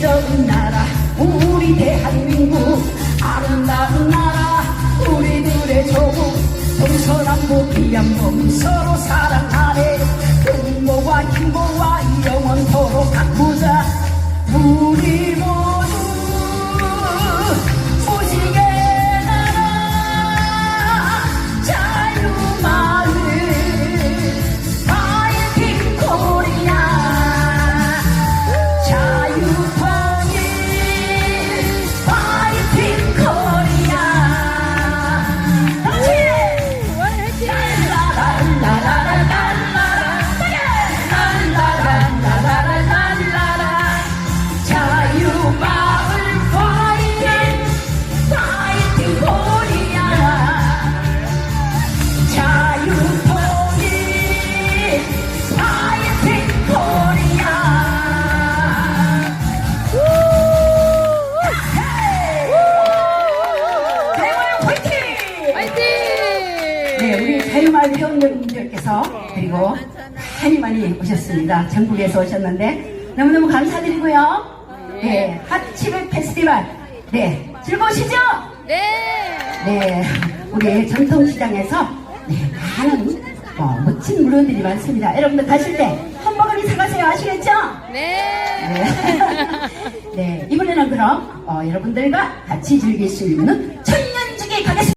이기적인 나라 우리 대한민국. 아름다운 나라 우리들의 조국. 동서남북 이양봉 서로 사랑 네, 우리 자유마을 회원님들께서 그리고 많이 많이 오셨습니다. 전국에서 오셨는데 너무너무 감사드리고요. 네, 핫치백 페스티벌 네, 즐거우시죠? 네! 네, 우리 전통시장에서 네, 많은 어, 멋진 물건들이 많습니다. 여러분들 가실 때 햄버거리 사가세요. 아시겠죠? 네! 네. 네, 이번에는 그럼 어, 여러분들과 같이 즐길 수 있는 천년